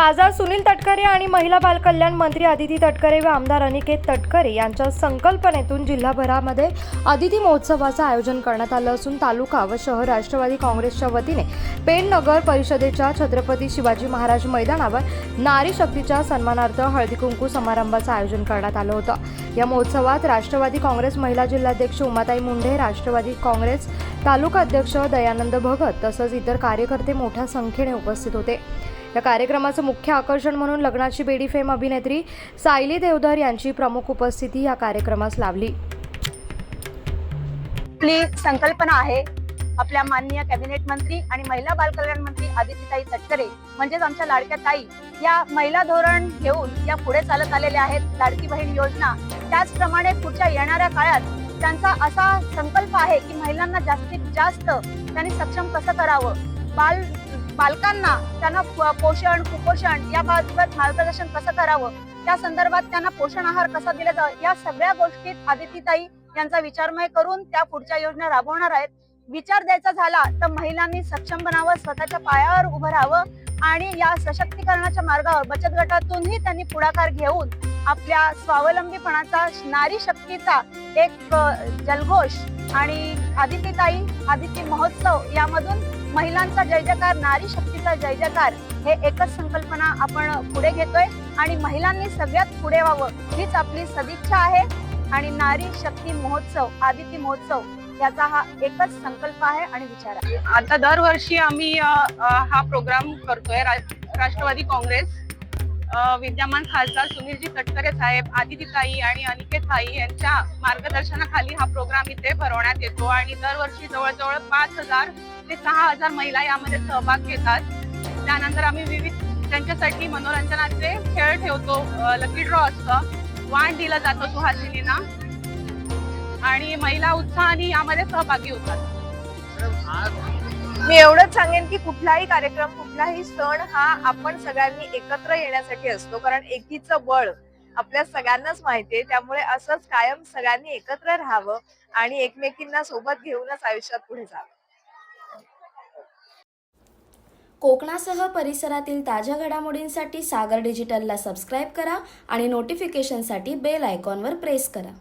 खासदार सुनील तटकरे आणि महिला बालकल्याण मंत्री अदिती तटकरे व आमदार अनिकेत तटकरे यांच्या संकल्पनेतून जिल्हाभरामध्ये अदिती महोत्सवाचं आयोजन करण्यात आलं असून तालुका व शहर राष्ट्रवादी काँग्रेसच्या वतीने पेन नगर परिषदेच्या छत्रपती शिवाजी महाराज मैदानावर नारी शक्तीच्या सन्मानार्थ हळदी कुंकू समारंभाचं आयोजन करण्यात आलं होतं. या महोत्सवात राष्ट्रवादी काँग्रेस महिला जिल्हाध्यक्ष उमाताई मुंढे राष्ट्रवादी काँग्रेस तालुका अध्यक्ष दयानंद भगत तसंच इतर कार्यकर्ते मोठ्या संख्येने उपस्थित होते. या कार्यक्रमाचं मुख्य आकर्षण म्हणून लग्नाची बेडी फेम अभिनेत्री सायली देवधर यांची प्रमुख उपस्थिती या कार्यक्रमास लाभली. आपली संकल्पना आहे. आपल्या माननीय कॅबिनेट मंत्री आणि महिला बालकल्याण मंत्री आदित्यताई तटकरे म्हणजेच आमच्या लाडक्या ताई या महिला धोरण घेऊन या पुढे चालत आलेल्या आहेत. लाडकी बहीण योजना त्याचप्रमाणे पुढच्या येणाऱ्या काळात त्यांचा असा संकल्प आहे की महिलांना जास्तीत जास्त त्यांनी सक्षम कसं करावं? बाल बालकांना त्यांना पोषण कुपोषण या बाबत मार्गदर्शन कसं करावं? त्या संदर्भात त्यांना पोषण आहार कसा दिला जावा? या सगळ्या गोष्टीत आदित्यताई यांचा विचारमय करून त्या पुढच्या योजना राबवणार आहेत. विचार द्यायचा झाला तर महिलांनी सक्षम बनावं स्वतःच्या पायावर उभं राहावं. आणि या सशक्तीकरणाच्या मार्गावर बचत गटातूनही त्यांनी पुढाकार घेऊन आपल्या स्वावलंबीपणाचा नारी शक्तीचा एक जलघोष आणि आदित्यताई आदित्य महोत्सव यामधून महिलांचा जय जयकार नारी शक्तीचा जय जयकार हे एकच संकल्पना आपण पुढे घेतोय आणि महिलांनी सगळ्यात पुढे व्हावं हीच आपली सदिच्छा आहे. आणि नारी शक्ती महोत्सव आदित्य महोत्सव याचा हा एकच संकल्प आहे आणि विचार आहे. आता दरवर्षी आम्ही हा प्रोग्राम करतोय राष्ट्रवादी काँग्रेस. विद्यमान खासदार सुनीलजी तटकरे साहेब आदितीताई आणि अनिकेत ताई यांच्या मार्गदर्शनाखाली हा प्रोग्राम इथे भरवण्यात येतो आणि दरवर्षी जवळजवळ पाच हजार ते सहा हजार महिला यामध्ये सहभाग घेतात. त्यानंतर आम्ही विविध त्यांच्यासाठी मनोरंजनाचे खेळ ठेवतो. लकी ड्रॉ असतं. वाण दिला जातो सुहासिनीना. आणि महिला उत्साहाने यामध्ये सहभागी होतात. मी एवढंच सांगेन की कुठलाही कार्यक्रम कुठलाही सण हा आपण सगळ्यांनी एकत्र येण्यासाठी असतो. कारण एकीचं बळ आपल्या सगळ्यांनाच माहितीये त्यामुळे असंच कायम सगळ्यांनी एकत्र राहावं आणि एकमेकींना सोबत घेऊनच आयुष्यात पुढे जावं. कोकणासह परिसरातील ताज्या घडामोडींसाठी सागर डिजिटलला सबस्क्राईब करा आणि नोटिफिकेशनसाठी बेल आयकॉनवर प्रेस करा.